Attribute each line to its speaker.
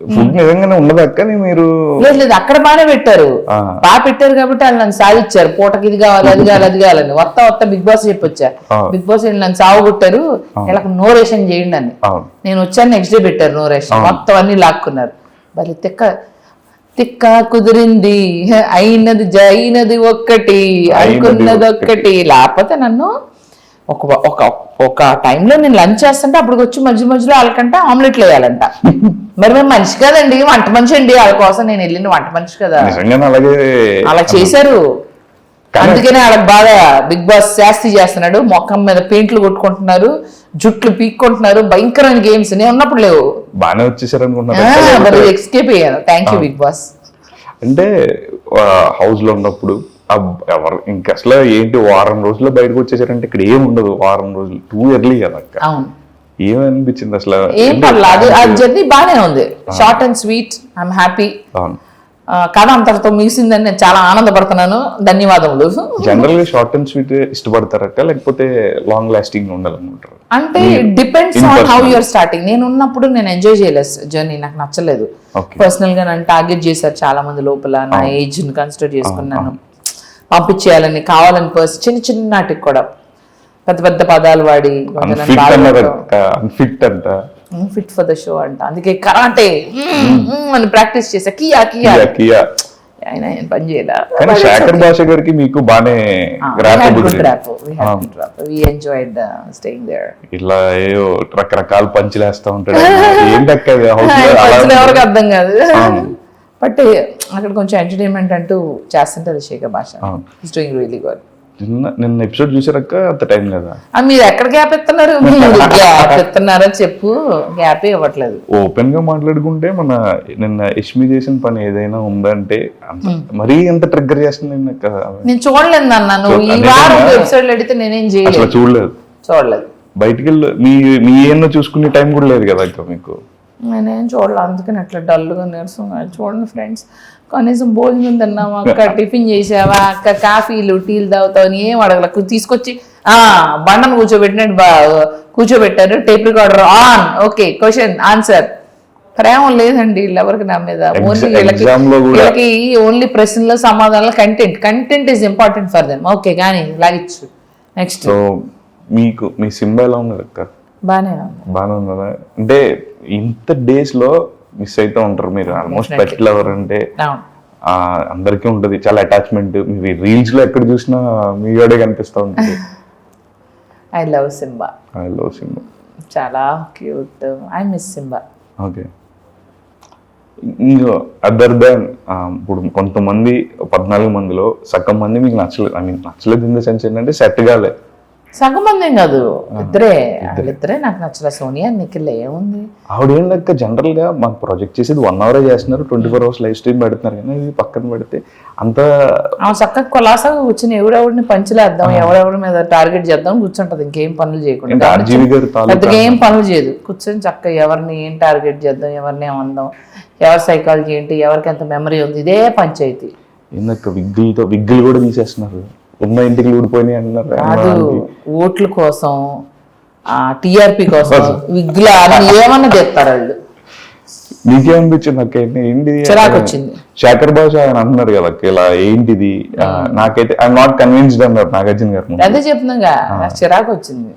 Speaker 1: Food నిజంగానే ఉండదు అక్క? మీరు
Speaker 2: లేదు లేదు అక్కడ బాగానే పెట్టారు. బాగా పెట్టారు కాబట్టి వాళ్ళు నన్ను సాధించారు. పూటకి ఇది కావాలి అది కావాలి అది కావాలని. వస్తా వస్తా బిగ్ బాస్ చెప్పొచ్చా. బిగ్ బాస్ నన్ను సాగుకొట్టారు ఇలా నో రేషన్ చేయండి అని. నేను వచ్చాను నెక్స్ట్ డే పెట్టారు నో రేషన్. మొత్తం అన్ని లాక్కున్నారు. మరి తిక్క తిక్క కుదిరింది. అయినది జైనది ఒక్కటి అనుకున్నది ఒక్కటి. లేకపోతే నన్ను ఒక ఒక ఒక టైంలో నేను లంచ్ చేస్తుంటే అప్పుడు వచ్చి మధ్య మధ్యలో వాళ్ళకంట ఆమ్లెట్లు వేయాలంట. మరి మేము మనిషి కదండి వంట మనిషి అండి. వాళ్ళ కోసం నేను వెళ్ళిన వంట మనిషి కదా.
Speaker 1: అలాగే
Speaker 2: అలా చేశారు. అందుకనే వాళ్ళకి బాగా బిగ్ బాస్ శాస్తి చేస్తున్నాడు. మొఖం మీద పెయింట్లు కొట్టుకుంటున్నారు జుట్లు పీక్కుంటున్నారు భయంకరమైన గేమ్స్ నేను ఉన్నప్పుడు లేవు.
Speaker 1: బాగానే వచ్చేసారు
Speaker 2: మరి ఎస్కేప్ అయ్యాను. థ్యాంక్ యూ బిగ్ బాస్
Speaker 1: అంటే హౌస్లో ఉన్నప్పుడు ఎవరు ఇంకా అసలు ఏంటి వారం రోజుల్లో బయటకు వచ్చేసారంటే ఇక్కడ ఏం ఉండదు. వారం రోజులు టూ ఎర్లీ కదా
Speaker 2: అవును.
Speaker 1: ఏమనిపించింది అసలు?
Speaker 2: ఏం? పర్లేదు. అది ఆ జర్నీ బాగానే ఉంది. Short and sweet I'm happy
Speaker 1: అవును.
Speaker 2: కథ అంతటితో ముగిసిందని నేను చాలా ఆనందపడుతున్నాను. ధన్యవాదములు.
Speaker 1: జనరల్గా షార్ట్ అండ్ స్వీట్ ఇష్టపడతారక్క లేకపోతే లాంగ్ లాస్టింగ్ ఉండాలనుకుంటారు?
Speaker 2: అంటే depends on how. You're starting నేను ఉన్నప్పుడు నేను ఎంజాయ్ చేయలేదు. జర్నీ నాకు నచ్చలేదు. పర్సనల్గా నన్ను టార్గెట్ చేశారు చాలా మంది లోపల. నా ఏజ్ని కన్సిడర్ చేసుకున్నాను. పంపించేయాలని కావాలని పర్స్ చిన్న చిన్నటికి కూడా. పెద్ద పెద్ద పదాలు వాడి ఫిట్ ఫర్ ద షో అంట. అందుకే కరాటే. అని ప్రాక్టీస్ చేసా. కియా కియా.
Speaker 1: కియా
Speaker 2: ఆయన ఆయన పని చేయలే
Speaker 1: కానీ శేఖర్ భాష గారికి మీకు బానే
Speaker 2: ఎంజాయిడ్ స్టేయింగ్ దేర్
Speaker 1: ఇలా ఏవో రకరకాల పంచులు వేస్తా ఉంటాడు. ఏంటక్క
Speaker 2: అర్థం కాదు. బట్ అక్కడ కొంచెం ఎంటర్టైన్మెంట్ అంటూ చేస్తుంటది శేఖర్ భాష. ఇస్ డూయింగ్ రియలీ గుడ్
Speaker 1: నిన్న నిన్న ఎపిసోడ్ చూసారక్క అంత టైం కదా
Speaker 2: మీరు ఎక్కడ గ్యాప్ ఇస్తున్నారు? మీరు గ్యాప్ ఇస్తున్నారో చెప్పు. గ్యాప్ ఇవ్వట్లేదు.
Speaker 1: ఓపెన్గా మాట్లాడుకుంటే మన నిన్న యష్మి చేసిన పని ఏదైనా ఉందంటే అంత మరీ ఎంత ట్రిగ్గర్ చేస్తుంది నిన్న.
Speaker 2: నేను చూడలేదు అన్న నువ్వు ఈ వారం
Speaker 1: కదా.
Speaker 2: ఎపిసోడ్ అడిగితే నేనేం చేయలేదు.
Speaker 1: చూడలేదు.
Speaker 2: చూడలేదు.
Speaker 1: బయటికి వెళ్ళి మీ మీ ఏమన్నా చూసుకునే టైం కూడా లేదు కదా అక్క మీకు?
Speaker 2: నేనేం చూడలేదు అందుకని అట్లా డల్గా నీరసంగా చూడండి ఫ్రెండ్స్ కనీసం భోజనం తిన్నావా అక్క టిఫిన్ చేసావా అక్క కాఫీలు టీలు తాగుతావు అని ఏం అడగల. తీసుకొచ్చి ఆ బండను కూర్చోబెట్టినట్టు బా కూర్చోబెట్టారు tape recorder on. Okay question answer. ప్రేమ లేదండి వీళ్ళు ఎవరికి నా మీద ఓన్లీ వీళ్ళకి ఓన్లీ ప్రశ్నలు సమాధానాలు content content is important for them okay కానీ లాగిచ్చు నెక్స్ట్
Speaker 1: మీకు మీ సింబా ఎలా ఉన్నది అక్క?
Speaker 2: బానే ఉంది.
Speaker 1: బాగానే ఉన్నదా అంటే ఇంత డేస్లో మిస్ అవుతూ ఉంటారు మీరు. ఆల్మోస్ట్ పెట్ లవర్ అంటే అందరికీ ఉంటది. చాలా అటాచ్మెంట్ మీ రీల్స్లో ఎక్కడ చూసినా మీ వాడే కనిపిస్తూ ఉంటుంది.
Speaker 2: I love Simba
Speaker 1: I love Simba
Speaker 2: చాలా cute I miss Simba
Speaker 1: okay ఇంకో అదర్ దాన్ ఇప్పుడు కొంతమంది పద్నాలుగు మందిలో సగం మంది మీకు నచ్చలేదు. ఐ మీన్ నచ్చలేదు ఇన్ ద సెన్స్ ఏంటంటే సెట్ కాలే.
Speaker 2: సగం మంది కాదు ఇద్దరే. వాళ్ళిద్దరే. నాకు నచ్చలే సోనియా నిఖిల్ ఏముంది?
Speaker 1: ఆవిడ ఏంటక్క జనరల్గా మాకు ప్రాజెక్ట్ చేసేది వన్ అవరే చేస్తున్నారు twenty four hours live stream పెడుతున్నారు. కానీ ఇది పక్కన పెడితే అంత
Speaker 2: ఆమె చక్కగా కొలాసగా కూర్చుని ఎవడెవడిని పంచులేద్దాం ఎవరెవరి మీద టార్గెట్ చేద్దాం కూర్చుంటది. ఇంకేం పనులు చేయకుండా. పెద్దగా ఏం పనులు చేయదు. కూర్చొని చక్కగా ఎవరిని ఏం టార్గెట్ చేద్దాం ఎవరిని ఏమందాం ఎవరి సైకాలజీ ఏంటి ఎవరికి ఎంత మెమరీ ఉంది ఇదే పంచాయతీ.
Speaker 1: ఏందక్క విగ్గులతో విగ్గులు కూడా తీసేస్తున్నారు. ఉన్న ఇంటికి ఊడిపోయినాయి అంటున్నారు.
Speaker 2: ఓట్ల కోసం ఆ టీఆర్పీ కోసం విగ్గుల ఏమన్నా తెస్తారు వాళ్ళు?
Speaker 1: నీకేమనిపించింది అక్క? ఏంటి
Speaker 2: వచ్చింది.
Speaker 1: శేఖర్ భాష ఆయన అంటున్నారు కదా ఇలా ఏంటిది? నాకైతే ఐఎమ్ నాట్ కన్విన్స్డ్ అన్నారు నాగార్జున గారు.
Speaker 2: అదే చెప్తున్నాగా చిరాకు వచ్చింది.